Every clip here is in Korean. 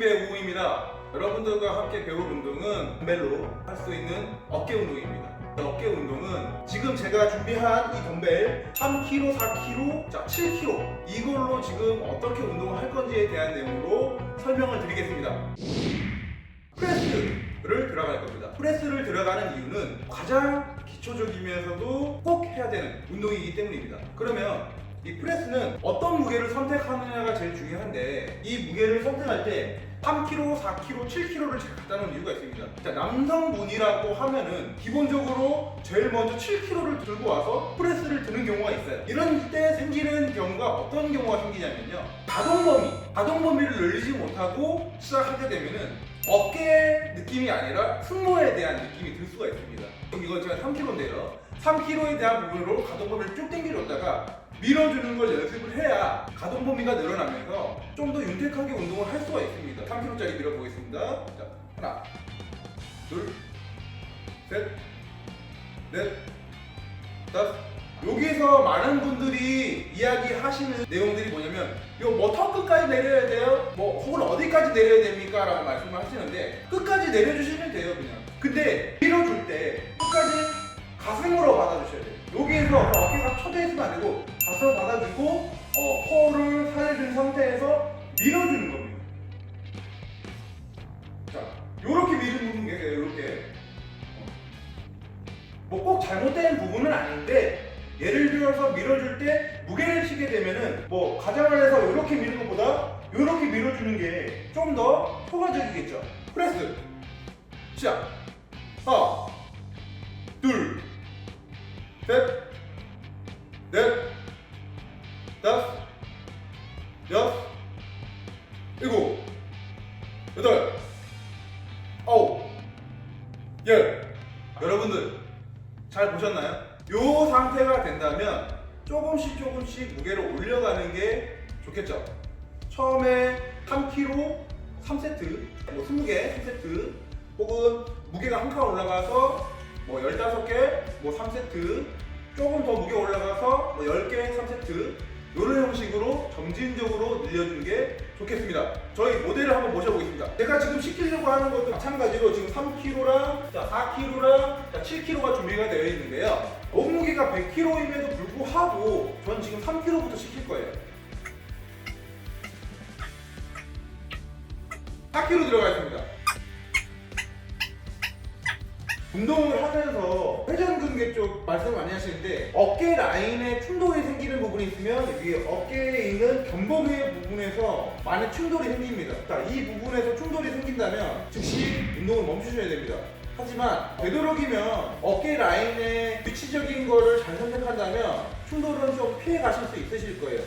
공TV의 우우입니다. 여러분들과 함께 배울 운동은 덤벨로 할 수 있는 어깨 운동입니다. 이 어깨 운동은 지금 제가 준비한 이 덤벨 3kg, 4kg, 자 7kg 이걸로 지금 어떻게 운동을 할 건지에 대한 내용으로 설명을 드리겠습니다. 프레스를 들어갈 겁니다. 프레스를 들어가는 이유는 가장 기초적이면서도 꼭 해야 되는 운동이기 때문입니다. 그러면 이 프레스는 어떤 무게를 선택하느냐가 제일 중요한데 이 무게를 선택할 때 3kg, 4kg, 7kg를 제가 갖다 놓은 이유가 있습니다. 자, 남성분이라고 하면은 기본적으로 제일 먼저 7kg를 들고 와서 프레스를 드는 경우가 있어요. 이런 때 생기는 경우가 어떤 경우가 생기냐면요. 가동 범위, 가동 범위를 늘리지 못하고 시작하게 되면은 어깨 느낌이 아니라 승모에 대한 느낌이 들 수가 있습니다. 이건 제가 3kg인데요. 3kg에 대한 부분으로 가동 범위를 쭉 당겨줬다가 밀어주는 걸 연습을 해야 가동 범위가 늘어나면서 좀 더 윤택하게 운동을 할 수가 있습니다. 3kg짜리 밀어보겠습니다. 자, 하나, 둘, 셋, 넷, 다섯. 여기서 많은 분들이 이야기하시는 내용들이 뭐냐면 이거 뭐턱 끝까지 내려야 돼요? 뭐 혹은 어디까지 내려야 됩니까? 라고 말씀을 하시는데 끝까지 내려주시면 돼요 그냥 근데 밀어줄 때 가슴으로 받아주셔야 돼요. 여기에서 어깨가 쳐져 있으면 안 되고 가슴을 받아주고 어, 코어를 살려준 상태에서 밀어주는 겁니다. 자 요렇게 밀는 게 요렇게. 뭐 꼭 잘못된 부분은 아닌데 예를 들어서 밀어줄 때 무게를 치게 되면은 뭐 가장을 해서 이렇게 미는 것보다 이렇게 밀어주는 게 좀 더 효과적이겠죠. 프레스. 시작. 하나, 둘, 셋, 넷, 다섯, 여섯, 일곱, 여덟, 아홉, 열. 여러분들 잘 보셨나요? 요 상태가 된다면 조금씩 조금씩 무게를 올려가는 게 좋겠죠. 처음에 3kg 3세트, 뭐 20개 3세트, 혹은 무게가 한 칸 올라가서 뭐 15개, 뭐 3세트, 조금 더 무게 올라가서 뭐 10개 3세트, 이런 형식으로 점진적으로 늘려주는 게 좋겠습니다. 저희 모델을 한번 모셔보겠습니다. 제가 지금 시키려고 하는 것도 마찬가지로 지금 3kg랑 4kg랑 7kg가 준비가 되어 있는데요. 몸무게가 100kg임에도 불구하고 전 지금 3kg부터 시킬 거예요. 4kg 들어가 있습니다. 운동을 하면서 회전 근개 쪽 말씀 많이 하시는데 어깨 라인에 충돌이 생기는 부분이 있으면 여기 어깨에 있는 견범의 부분에서 많은 충돌이 생깁니다. 자, 이 부분에서 충돌이 생긴다면 즉시 운동을 멈추셔야 됩니다. 하지만 되도록이면 어깨 라인의 위치적인 거를 잘 선택한다면 충돌은 좀 피해 가실 수 있으실 거예요.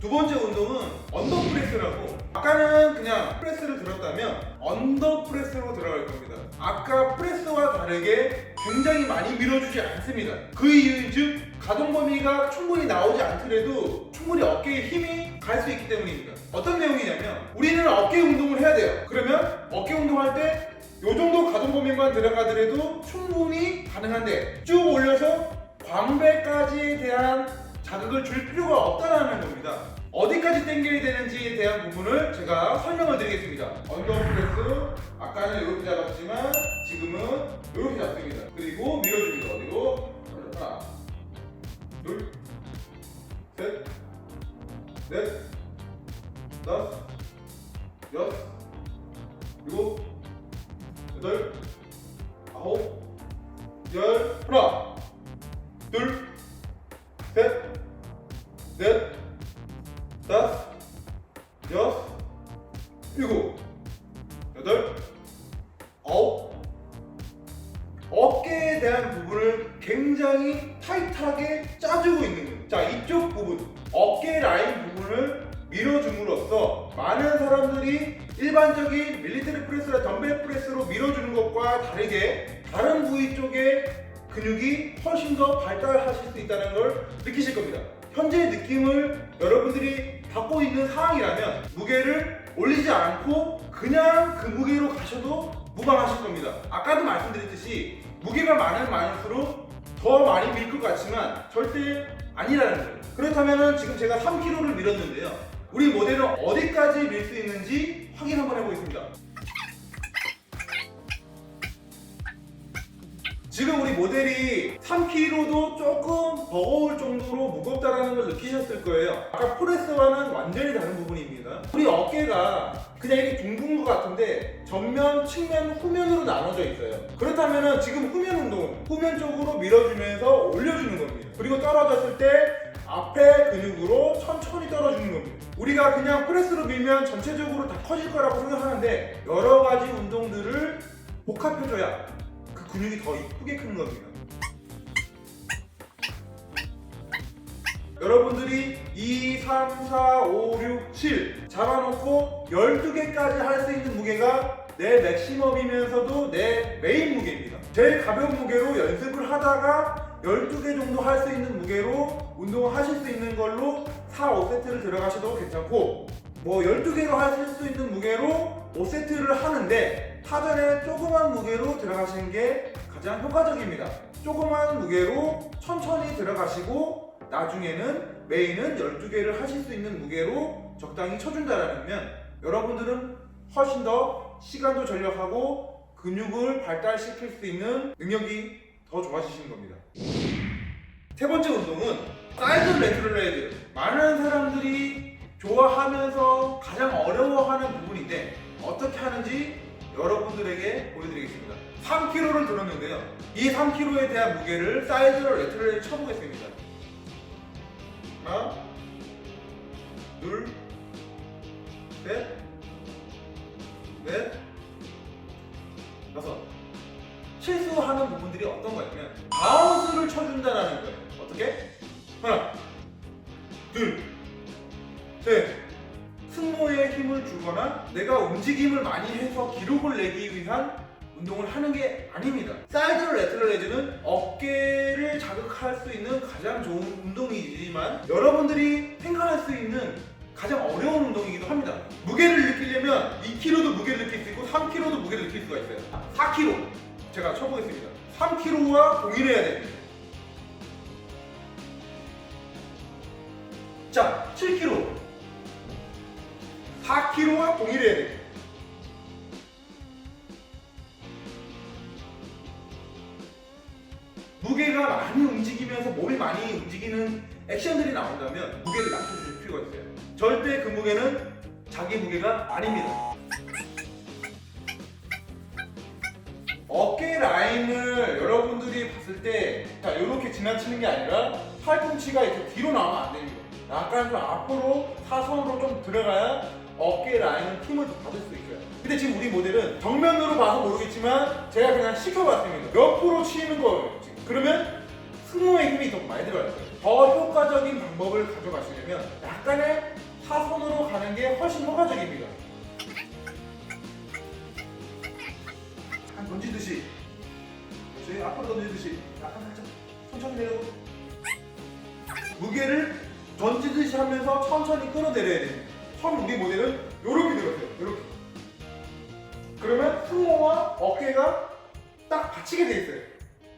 두 번째 운동은 언더프레스라고 아까는 그냥 프레스를 들었다면 언더프레스로 들어갈 겁니다 아까 프레스와 다르게 굉장히 많이 밀어주지 않습니다 그 이유는 즉 가동 범위가 충분히 나오지 않더라도 충분히 어깨에 힘이 갈 수 있기 때문입니다 어떤 내용이냐면 우리는 어깨 운동을 해야 돼요 그러면 어깨 운동할 때 이 정도 가동 범위만 들어가더라도 충분히 가능한데 쭉 올려서 광배까지에 대한 자극을 줄 필요가 없다는 겁니다. 어디까지 당겨야 되는지에 대한 부분을 제가 설명을 드리겠습니다. 언더 프레스 아까는 이렇게 잡았지만 지금은 이렇게 잡습니다. 그리고 밀어줍니다. 어디로? 하나, 둘, 셋, 넷, 다섯, 여섯, 일곱, 여덟, 아홉, 열, 하나, 둘, 셋, 넷, 다섯, 여섯, 일곱, 굉장히 타이트하게 짜주고 있는 거예요. 자, 이쪽 부분, 어깨 라인 부분을 밀어줌으로써 많은 사람들이 일반적인 밀리터리 프레스나 덤벨 프레스로 밀어주는 것과 다르게 다른 부위 쪽에 근육이 훨씬 더 발달하실 수 있다는 걸 느끼실 겁니다. 현재 느낌을 여러분들이 받고 있는 상황이라면 무게를 올리지 않고 그냥 그 무게로 가셔도 무방하실 겁니다. 아까도 말씀드렸듯이 무게가 많으면 많을수록 더 많이 밀 것 같지만 절대 아니라는 거예요. 그렇다면 지금 제가 3kg를 밀었는데요. 우리 모델은 어디까지 밀 수 있는지 확인 한번 해보겠습니다. 지금 우리 모델이 3kg도 조금 버거울 정도로 무겁다라는 걸 느끼셨을 거예요. 아까 프레스와는 완전히 다른 부분입니다. 우리 어깨가 그냥 이렇게 둥근 것 같은데 전면, 측면, 후면으로 나눠져 있어요. 그렇다면 지금 후면 운동, 후면 쪽으로 밀어주면서 올려주는 겁니다. 그리고 떨어졌을 때 앞에 근육으로 천천히 떨어주는 겁니다. 우리가 그냥 프레스로 밀면 전체적으로 다 커질 거라고 생각하는데 여러 가지 운동들을 복합해줘야 그 근육이 더 이쁘게 크는 겁니다. 여러분들이 2, 3, 4, 5, 6, 7 잡아놓고 12개까지 할 수 있는 무게가 내 맥시멈이면서도 내 메인 무게입니다. 제일 가벼운 무게로 연습을 하다가 12개 정도 할 수 있는 무게로 운동을 하실 수 있는 걸로 4, 5세트를 들어가셔도 괜찮고 뭐 12개로 하실 수 있는 무게로 5세트를 하는데 사전에 조그만 무게로 들어가시는 게 가장 효과적입니다. 조그만 무게로 천천히 들어가시고 나중에는 메인은 12개를 하실 수 있는 무게로 적당히 쳐준다라면 여러분들은 훨씬 더 시간도 절약하고 근육을 발달시킬 수 있는 능력이 더 좋아지시는 겁니다. 세 번째 운동은 사이드 레트럴레이드. 많은 사람들이 좋아하면서 가장 어려워하는 부분인데 어떻게 하는지 여러분들에게 보여드리겠습니다. 3kg를 들었는데요. 이 3kg에 대한 무게를 사이드로 레트럴레이드 쳐보겠습니다. 하나, 둘, 셋, 넷, 여섯. 실수하는 부분들이 어떤 거냐면 바운스를 쳐준다라는 거예요. 어떻게? 하나, 둘, 움직임을 많이 해서 기록을 내기 위한 운동을 하는 게 아닙니다. 사이드 레트럴 레즈는 어깨를 자극할 수 있는 가장 좋은 운동이지만 여러분들이 생각할 수 있는 가장 어려운 운동이기도 합니다. 무게를 느끼려면 2kg도 무게를 느낄 수 있고 3kg도 무게를 느낄 수가 있어요. 4kg 제가 쳐보겠습니다. 3kg와 동일해야 됩니다. 자, 7kg. 4kg와 동일해야 됩니다. 무게가 많이 움직이면서 몸이 많이 움직이는 액션들이 나온다면 무게를 낮춰주실 필요가 있어요. 절대 그 무게는 자기 무게가 아닙니다. 어깨 라인을 여러분들이 봤을 때, 자, 이렇게 지나치는 게 아니라 팔꿈치가 이렇게 뒤로 나오면 안 됩니다. 약간 좀 앞으로 사선으로 좀 들어가야 어깨 라인은 힘을 더 받을 수 있어요. 근데 지금 우리 모델은 정면으로 봐서 모르겠지만 제가 그냥 시켜봤습니다. 옆으로 치는 거예요. 그러면 승모의 힘이 더 많이 들어갈 거예요. 더 효과적인 방법을 가져가시려면 약간의 사선으로 가는 게 훨씬 효과적입니다. 약간 던지듯이. 그렇지? 앞으로 던지듯이. 약간 살짝 천천히 내려고. 무게를 던지듯이 하면서 천천히 끌어내려야 됩니다 처음 우리 모델은 이렇게 들었어요. 이렇게. 그러면 승모와 어깨가 딱 받치게 돼 있어요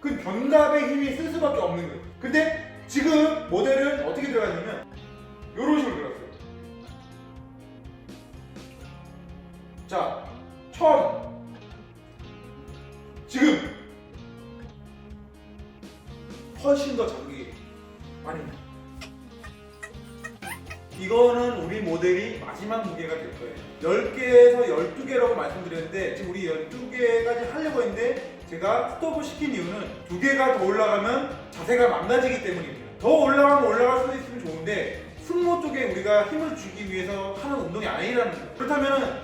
그 견갑의 힘이 쓸 수밖에 없는 거예요. 근데 지금 모델은 어떻게 들어가냐면 이런 식으로 들었어요. 자 처음. 지금. 훨씬 더 많이 나요. 이거는 우리 모델이 마지막 무게가 될 거예요. 10개에서 12개라고 말씀드렸는데 지금 우리 12개까지 하려고 했는데 제가 스톱을 시킨 이유는 두 개가 더 올라가면 자세가 망가지기 때문입니다. 더 올라가면 올라갈 수도 있으면 좋은데 승모 쪽에 우리가 힘을 주기 위해서 하는 운동이 아니라는 거예요. 그렇다면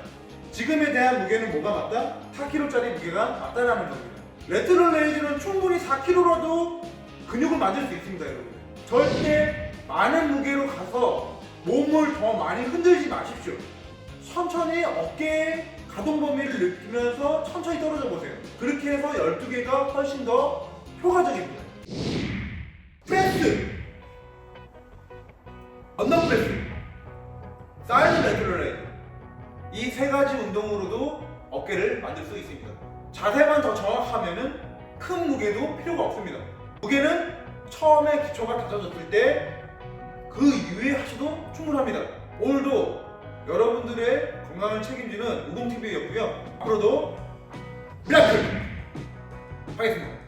지금에 대한 무게는 뭐가 맞다? 4kg짜리 무게가 맞다라는 겁니다. 레트럴 레이즈는 충분히 4kg라도 근육을 만들 수 있습니다, 여러분. 절대 많은 무게로 가서 몸을 더 많이 흔들지 마십시오. 천천히 어깨의 가동 범위를 느끼면서 천천히 떨어져 보세요. 그렇게 해서 12개가 훨씬 더 효과적입니다. 프레스! 언더 프레스! 사이드 레트럴 레이즈 이세 가지 운동으로도 어깨를 만들 수 있습니다. 자세만 더 정확하면은 큰 무게도 필요가 없습니다. 무게는 처음에 기초가 다져졌을 때 그 이후에 하셔도 충분합니다. 오늘도 여러분들의 건강을 책임지는 우공TV였고요. 앞으로도 미라클 하겠습니다.